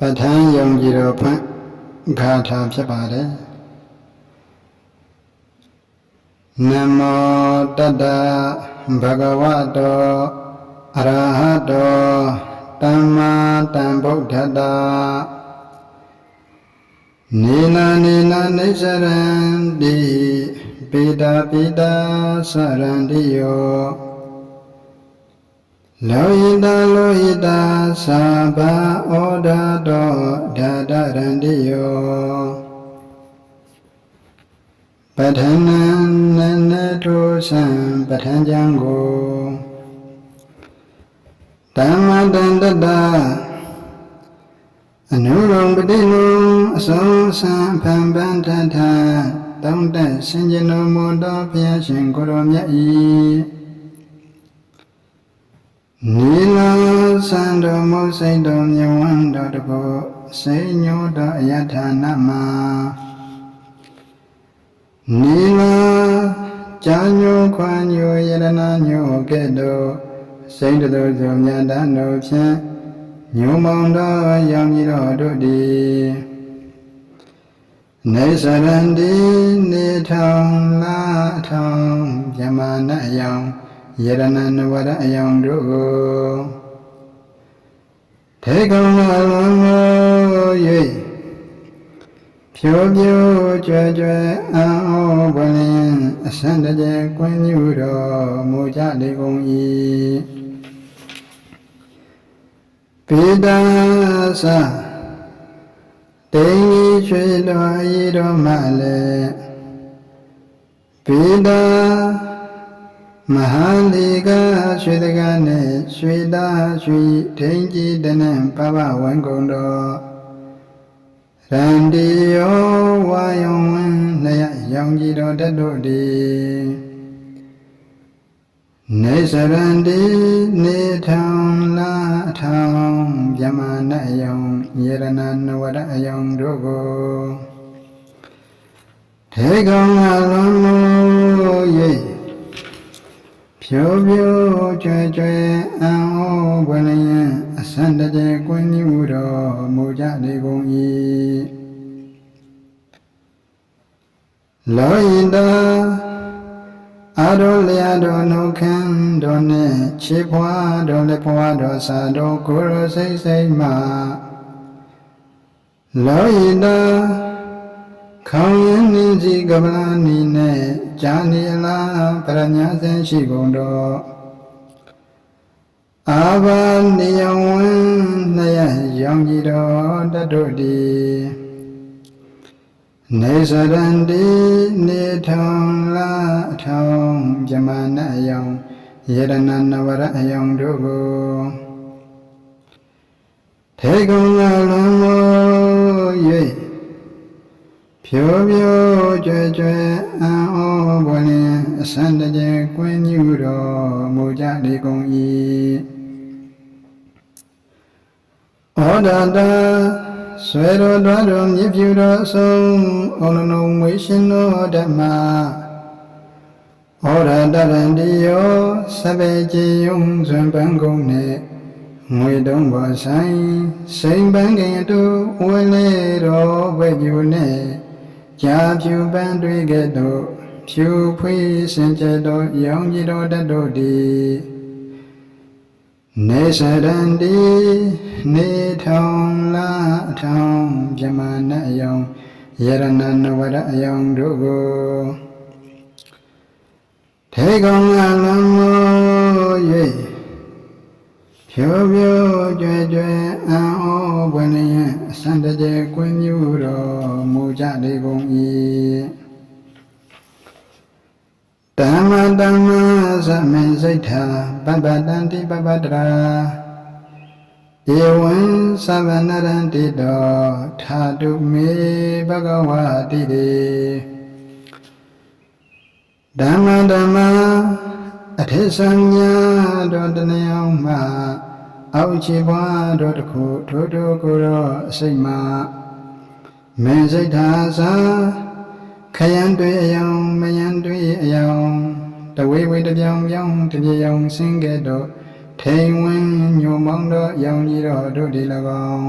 ပဋ္ဌာန်းယုံကြည်တော်ဖွင့်ဂါထာဖြစ်ပါတယ်နမောတတ္တဘဂဝတောအရဟတောသမ္မာတံဗုဒ္ဓတ္တနေနာနေနာနေစရန္တိပိတာပိတာစရန္တိယော လောဟိတလောဟိတသဗ္ဗဩဒတောဓာတရန္တိယောပဋ္ဌာနံနနတုသံပဋ္ဌာန်းကျမ်းကိုဓမ္မတန္တတအနုရုံပတိနုအစုံစံဖန်ပန်ထထတောင်းတဆင်ကျင်တော်မူသောဘုရားရှင်ကိုရောမြတ်၏ နီလာစံတော်မုတ်စိတ်တော်မြဝန်းတော်တကောစိတ်ညောတော်အယထာနမနီလာကြာညိုခွန်ညိုယရနာညိုကဲ့သို့စိတ်တော်စုံမြတ်တန်တော်ဖြင့်ညုံမောင်တော်ရောင်ကြီးတော်တို့သည်နေစရန္တိနေထောင်လာထောင်မြမနာယောင် ယရဏနဝရအယောင်တို့ကိုထေကုံလာလုံး၍ဖြိုးဖြိုးကြွယ်ကြွယ်အံ့ဩပွင့်လင်းအစံတကျကွင်းညူတော်မူကြလေကုန်၏ပိဒါသတိန်ကြီးချွေတော်ဤတော်မှလည်းပိဒါ မဟာလီကရွှေတကနဲ့ရွှေသားရွှေထိန်ကြီးတနဲ့ပပဝန်ကုန်တော်ရန်ဒီယောဝါယုံဝင်းနှစ်ရရောင်ကြီးတော်တက်တို့သည်နေစရန္တိနေထောင်လာထောင်မြမနာယောင်ယေရဏနဝရအယောင်တို့ကိုထေကောင်အလုံးလို့၍ ဖြိုးဖြိုးကြွယ်ကြွယ်အံ့ဩဘွယ်လျင်အစံတကျကွင်းညူတော်မူကြလေကုန်၏လောဟိတာအာရောလျာတော်နှုတ်ခမ်းတော်နှင့်ခြေဖွားတော်လက်ဖွားတော်စာတော်ကိုယ်တော်စိတ်စိတ်မှလောဟိတာ ခေါင်းရင်းနှင်းစီကပလာနီနဲ့ဂျာနီလာပရညာစင်ရှိကုန်တော့အာဘာနိယဝင်းနှစ်ရရောင်ကြည်တော်တတ်တို့သည်နေစရန္တိနေထောင်လာထောင်ဇမနာယောင်ယေရဏနဝရအယောင်တို့ကိုထေကုံလာလုံး၍ ဖြိုးဖြိုးကြွယ်ကြွယ်အံ့ဩဘွယ်လင်အစံတကျကွင်းညူတော်မူကြလေကုန်၏ဩဒါတာဆွေတော်တော်တော်မြည်ဖြူတော်အဆုံးဩလလုံးမွေရှင်တော်ဓမ္မဩရတရန္တိယောသဗ္ဗေကြည်ယုံဇွန်ပန်းကုန်နှင့်ငွေတုံးပေါ်ဆိုင်စိန်ပန်းကင်တူဝဲလေတော်ဝဲပြူနှင့် ကြာဖြူပန်းတွေကဲ့သို့ဖြူဖွေးစင်ကြယ်တော်ရောင်ကြီးတော်တတ်တို့သည်နေစရန္တိနေထောင်လာထောင်မြမနာယောင်ယရဏနဝရအယောင်တို့ကိုထေကောင်အလုံး၍ဖြိုးဖြိုးကြွယ်ကြွယ်အံ့ဩပွင့်လျင်အစံတကျကွင်းညူတော်မူ ကြလေကုန်၏ဓမ္မတမ္မသမေစိတ်ထာပပ္ပတန္တိပပ္ပတရာဧဝံသဗ္ဗနရန္တိတောထာတုမေဘဂဝတိတေဓမ္မဓမ္မအထေသံညာတော်တနယောမှအောက်ခြေဘွားတော်တစ်ခုထိုးထိုးကိုတော့အစိတ်မှ မင်းစိတ်သာသာခယံတွေအယောင်မယံတွေအယောင်တဝေဝေတပြောင်ပြောင်တပြေယောင်ဆင်းခဲ့တော့ထိန်ဝင်းညုံမောင်းတော့ရောင်ကြီးတော်တို့ဒီ၎င်း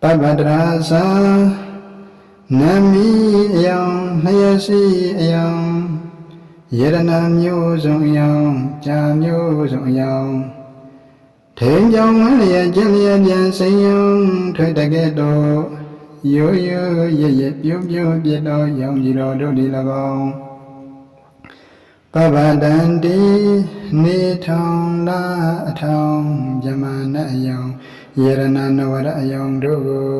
ပပတရာသာနမီအယောင်လျက်စီအယောင်ယရဏမျိုးစုံအယောင်ကြာမျိုးစုံအယောင်ထိန်ကြောင့်ဝန်းလျက်ကျင့်လျက်ပြန်စိန်ယုံထွက်တကဲ့သို့ ရိုးရိုးရရပြုံးပြုံးပြတ်တော်ရောင်ကြီးတော်တို့ဒီ၎င်းပပတန္တိနေထောင်လာအထောင်ဇမနအယောင်ယရဏနဝရအယောင်တို့ကို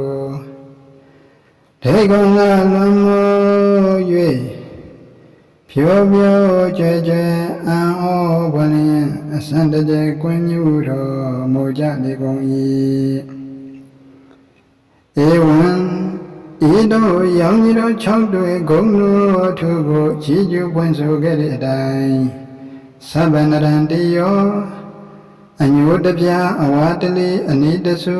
ဒေကုံကလွန်မော၍ဖြောဖြောကြွယ်ကြွယ်အံ့ဩဘွယ်လင်းအစံတကြဲကွင်းညူတော်မူကြလေကုန်၏ဧဝံ ဤတို့ရောင်ကြီးတို့၆တွေဂုံတို့သူကိုချီးကျူးပွင့်ဆိုခဲ့တဲ့အတိုင်းသဗ္ဗနရန္တိယောအညိုတပြားအဝါတလေးအနိတဆူ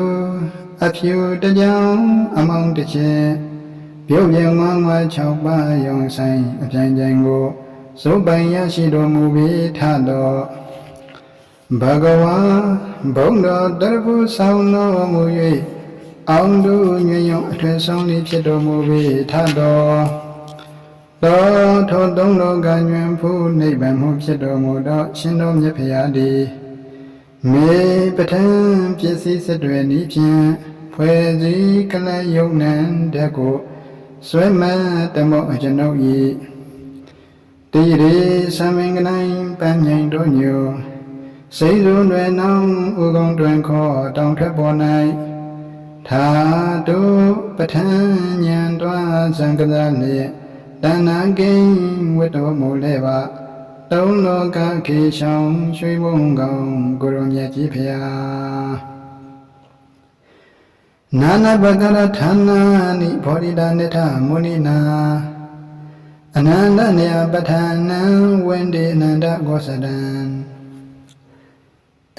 အဖြူတကြောင်အမောင်တစ်ချက်ပြုတ်ပြန်ဝမ်းဝါ6ပါးရောင်ဆိုင်အပြိုင်ကြိုင်ကိုစုပ်ပိုင်ရရှိတော်မူပြီးထတော်ဘဂဝါဘုံတော်တရဖူဆောင်တော်မူ၍ အောင်သူညွညွအထွေဆောင်လေးဖြစ်တော်မူပြီးထတော်တော်ထိုသုံးလောကညွင်ဖူးနိဗ္ဗာန်မှုဖြစ်တော်မူသောရှင်တော်မြတ်ဖရာသည်မေပဋ္ဌံပစ္စည်းစတွေဤဖြင့်ဖွဲ့စည်းကလယုံနံတက်ကိုဆွဲမတမောအကျွန်ုပ်ဤတိရေသမင်္ဂနိုင်ပန်းမြိုင်တို့ညိုစိတ်စုံတွင်နောင်ဥကုံတွင်ခေါ်တောင်ထက်ပေါ်၌ သာတုပဋ္ဌံဉာဏ်တွားသံကစားလျက်တဏ္ဏကိဉ္ဝတ္တောမူလဲပါသုံးလောကခေဆောင်ရွှေဘုံကောင်ကိုရုံမြတ်ကြီးဖျားနာနဘဂရဌာနာနိဘောဓိတာနိထမုနိနာအနန္တနေယပဋ္ဌာနံဝန္ဒေအနန္တကောသတံ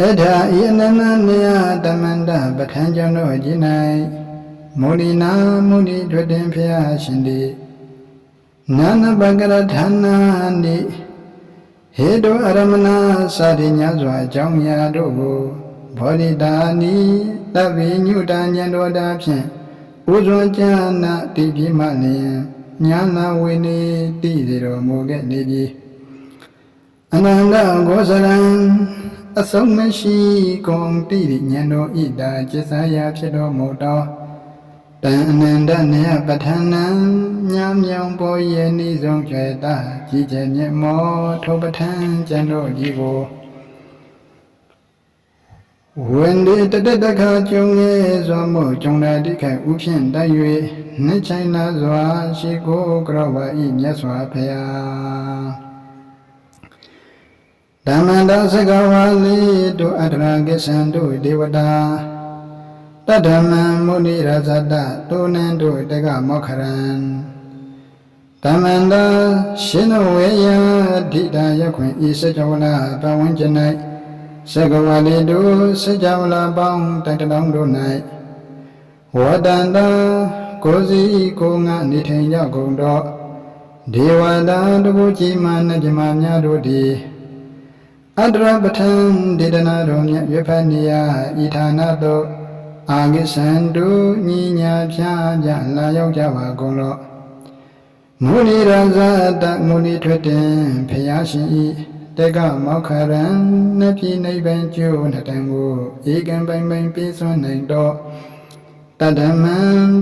အထာဤအနန္တနေယတမန္တပဋ္ဌာန်းကျောင်းတို့ကြီး၌မုနိနာမုနိထွတ်တင်ဖျားရှင်သည်နာနဘဂရဌာနာနိဟေတုအရမဏစာရိညာစွာအကြောင်းအရာတို့ကိုဘောဓိတာနိတဗ္ဗေညုတဉ္ဇဉ်တော်တာဖြင့်ဥဇွန်ကျမ်းနာတိပြမလျင်ညာနာဝိနေတိစေတော်မူခဲ့နေပြီအနန္တဂောဇရံ အဆုံးမရှိကုန်တိဉ္ဇဉ်တော်ဣတာจิตဆရာဖြစ်တော်မူသောတန်အနန္တနေယပဋ္ဌာနံညာမြောင်ပေါ်ရဲ့ဤဆုံးကျွဲတာကြည်ကျက်မြတ်မောထိုပဋ္ဌာန်းကျန်တို့ကြီးကိုဝန္ဒီတတတခါကျုံငယ်စွာမို့ကျုံတာတိခိုက်ဥဖြင့်တိုက်၍နှစ်ချိုင်နာစွာရှိကိုကရောပါဤမြတ်စွာဘုရား ဓမ္မန္တသကဝါလိတို့အတ္တရာကိသံတို့ဒေဝတာတတ္တမံမုနိရဇတတောနံတို့တကမောခရံဓမ္မန္တရှင်နဝေယဒိတာယခွင်ဤစကြဝဠာပဝန်းကျင်၌သကဝါလိတို့စကြဝဠာပေါင်းတတတောင်းတို့၌ဝတန္တကိုစီကိုငါနေထိုင်ကြကုန်တော့ဒေဝတာတကူကြီးမာနပြမများတို့သည် အတ္တရပဋ္ဌံဒေဒနာတော်မြတ်ရွဖတ်နေယဤဌာနသို့အာဂိသန္တုညီညာဖြာကြလာရောက်ကြပါကုန်လော့မုနိရဇတမုနိထွတ်တင်ဖျားရှင်ဤတေကမောက္ခရံနပြိနိဗ္ဗာန်ကျိုးနှစ်တန်ကိုဧကံပိုင်ပိုင်ပြေစွမ်းနိုင်တော့တတ္တမံ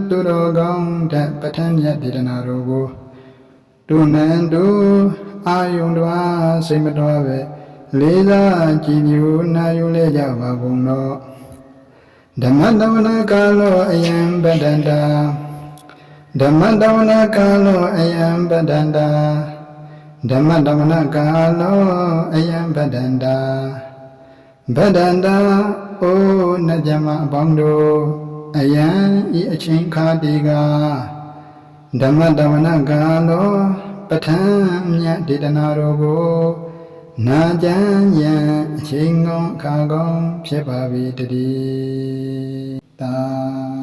သူတော်ကောင်းတပဋ္ဌာန်းမြတ်ဒေသနာတော်ကိုတုနန္တုအာယုန်တော်စိတ်မတော်ပဲ လေးစားကြည်ညိုနာယူလဲကြပါကုန်တော့ဓမ္မတဝနာကာလောအယံပဒန္တာဓမ္မတဝနာကာလောအယံပဒန္တာဓမ္မတဝနာကာလောအယံပဒန္တာပဒန္တာအိုနတ်ကြမအပေါင်းတို့အယံဤအချင်းခါတီကဓမ္မတဝနာကာလောပဋ္ဌာန်းမြတ်ဒေသနာတော်ကို နာကြံယံအချိန်ကောင်းအခါကောင်းဖြစ်ပါပြီတည်းသာ